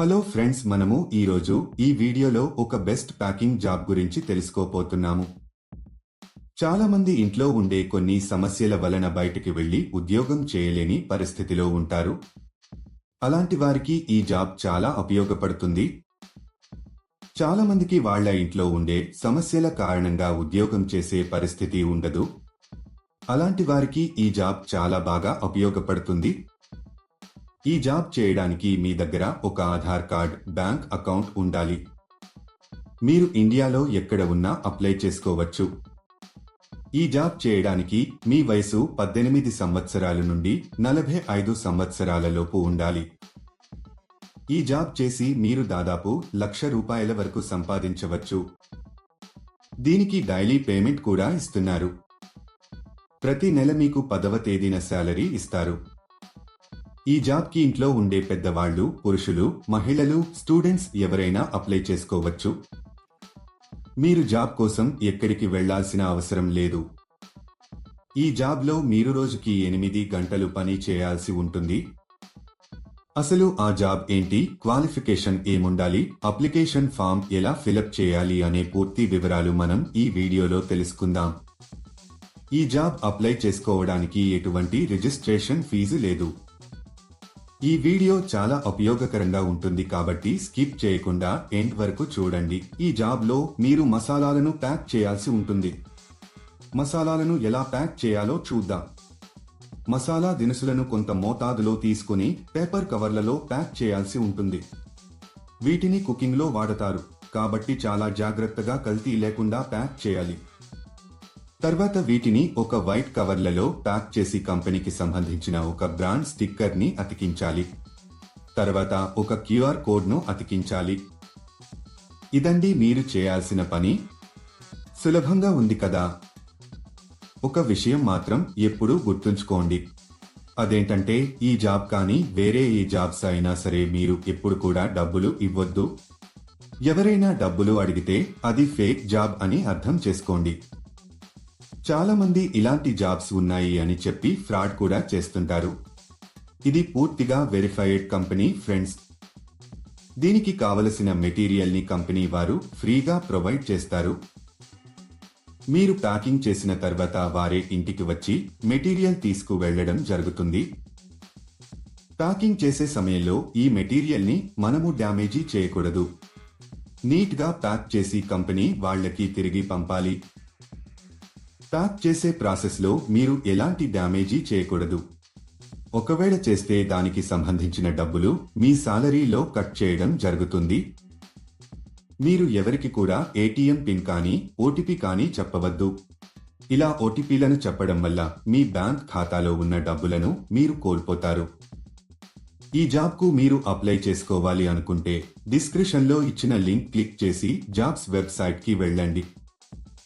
Hello friends మనము ఈరోజు ఈ వీడియోలో ఒక బెస్ట్ ప్యాకింగ్ జాబ్ గురించి తెలుసుకోపోతున్నాము చాలా మంది ఇంట్లో ఉండే కొన్ని సమస్యల వలన బయటికి వెళ్ళి ఉద్యోగం చేయలేని పరిస్థితిలో ఉంటారు. అలాంటి వారికి ఈ జాబ్ చాలా ఉపయోగపడుతుంది. చాలా మందికి వాళ్ళ ఇంట్లో ఉండే సమస్యల కారణంగా ఉద్యోగం చేసే పరిస్థితి ఉండదు. అలాంటి వారికి ఈ జాబ్ చాలా బాగా ఉపయోగపడుతుంది. ఈ జాబ్ చేయడానికి మీ దగ్గర ఒక ఆధార్ కార్డ్ బ్యాంక్ అకౌంట్ ఉండాలి. మీరు ఇండియాలో ఎక్కడ ఉన్నా అప్లై చేసుకోవచ్చు. ఈ జాబ్ చేయడానికి మీ వయసు పద్దెనిమిది సంవత్సరాల నుండి నలభై ఐదు సంవత్సరాలలోపు ఉండాలి. ఈ జాబ్ చేసి మీరు దాదాపు లక్ష రూపాయల వరకు సంపాదించవచ్చు. దీనికి డైలీ పేమెంట్ కూడా ఇస్తున్నారు. ప్రతి నెల మీకు పదవ తేదీన శాలరీ ఇస్తారు. ఈ జాబ్కి ఇంట్లో ఉండే పెద్దవాళ్ళు పురుషులు మహిళలు స్టూడెంట్స్ ఎవరైనా అప్లై చేసుకోవచ్చు. మీరు జాబ్ కోసం ఎక్కడికి వెళ్ళాల్సిన అవసరం లేదు. ఈ జాబ్లో మీరు రోజుకి ఎనిమిది గంటలు పని చేయాల్సి ఉంటుంది. అసలు ఆ జాబ్ ఏంటి? క్వాలిఫికేషన్ ఏముండాలి? అప్లికేషన్ ఫామ్ ఎలా ఫిలప్ చేయాలి అనే పూర్తి వివరాలు మనం ఈ వీడియోలో తెలుసుకుందాం. ఈ జాబ్ అప్లై చేసుకోవడానికి ఎటువంటి రిజిస్ట్రేషన్ ఫీజు లేదు. ఈ వీడియో చాలా ఉపయోగకరంగా ఉంటుంది కాబట్టి స్కిప్ చేయకుండా ఎండ్ వరకు చూడండి. ఈ జాబ్లో మీరు మసాలాలను ప్యాక్ చేయాల్సి ఉంటుంది. మసాలాలను ఎలా ప్యాక్ చేయాలో చూద్దాం. మసాలా దినుసులను కొంత మోతాదులో తీసుకుని పేపర్ కవర్లలో ప్యాక్ చేయాల్సి ఉంటుంది. వీటిని కుకింగ్లో వాడతారు. కాబట్టి చాలా జాగ్రత్తగా కల్తీ లేకుండా ప్యాక్ చేయాలి. తర్వాత వీటిని ఒక వైట్ కవర్లలో ప్యాక్ చేసి కంపెనీకి సంబంధించిన ఒక బ్రాండ్ స్టిక్కర్ని అతికించాలి. తర్వాత ఒక క్యూఆర్ కోడ్ను అతికించాలి. ఇదండి మీరు చేయాల్సిన పని. సులభంగా ఉంది కదా. ఒక విషయం మాత్రం ఎప్పుడూ గుర్తుంచుకోండి. అదేంటంటే ఈ జాబ్ కానీ వేరే ఏ జాబ్స్ అయినా సరే మీరు ఎప్పుడు కూడా డబ్బులు ఇవ్వద్దు. ఎవరైనా డబ్బులు అడిగితే అది ఫేక్ జాబ్ అని అర్థం చేసుకోండి. చాలా మంది ఇలాంటి జాబ్స్ ఉన్నాయి అని చెప్పి ఫ్రాడ్ కూడా చేస్తుంటారు. ఇది పూర్తిగా వెరిఫైడ్ కంపెనీ ఫ్రెండ్స్. దీనికి కావలసిన మెటీరియల్ని కంపెనీ వారు ఫ్రీగా ప్రొవైడ్ చేస్తారు. మీరు ప్యాకింగ్ చేసిన తర్వాత వారే ఇంటికి వచ్చి మెటీరియల్ తీసుకు వెళ్ళడం జరుగుతుంది. ప్యాకింగ్ చేసే సమయంలో ఈ మెటీరియల్ని మనము డ్యామేజీ చేయకూడదు. నీట్గా ప్యాక్ చేసి కంపెనీ వాళ్ళకి తిరిగి పంపాలి. ప్యాక్ చేసే ప్రాసెస్లో మీరు ఎలాంటి డ్యామేజీ చేయకూడదు. ఒకవేళ చేస్తే దానికి సంబంధించిన డబ్బులు మీ సాలరీలో కట్ చేయడం జరుగుతుంది. మీరు ఎవరికి కూడా ఏటీఎం పిన్ కానీ ఓటీపీ కానీ చెప్పవద్దు. ఇలా ఓటీపీలను చెప్పడం వల్ల మీ బ్యాంక్ ఖాతాలో ఉన్న డబ్బులను మీరు కోల్పోతారు. ఈ జాబ్కు మీరు అప్లై చేసుకోవాలి అనుకుంటే డిస్క్రిప్షన్లో ఇచ్చిన లింక్ క్లిక్ చేసి జాబ్స్ వెబ్సైట్కి వెళ్ళండి.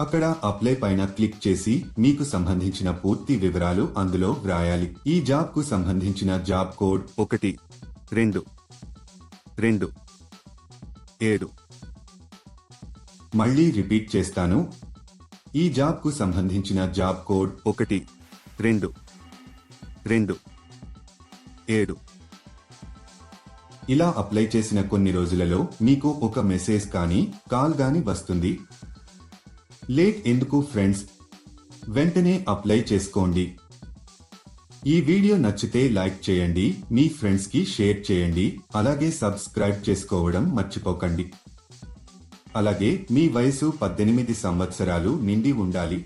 అక్కడ అప్లై పైన క్లిక్ చేసి మీకు సంబంధించిన పూర్తి వివరాలు అందులో వ్రాయాలి. ఈ జాబ్కు సంబంధించిన జాబ్ కోడ్ ఒకటి రెండు రెండు ఏడు. మళ్ళీ రిపీట్ చేస్తాను. ఈ జాబ్కు సంబంధించిన జాబ్ కోడ్ ఒకటి రెండు రెండు ఏడు. ఇలా అప్లై చేసిన కొన్ని రోజులలో మీకు ఒక మెసేజ్ కానీ కాల్ గాని వస్తుంది. లేట్ ఎందుకు ఫ్రెండ్స్? వెంటనే అప్లై చేసుకోండి. ఈ వీడియో నచ్చితే లైక్ చేయండి మీ ఫ్రెండ్స్కి షేర్ చేయండి అలాగే సబ్స్క్రైబ్ చేసుకోవడం మర్చిపోకండి. అలాగే మీ వయసు పద్దెనిమిది సంవత్సరాలు నిండి ఉండాలి.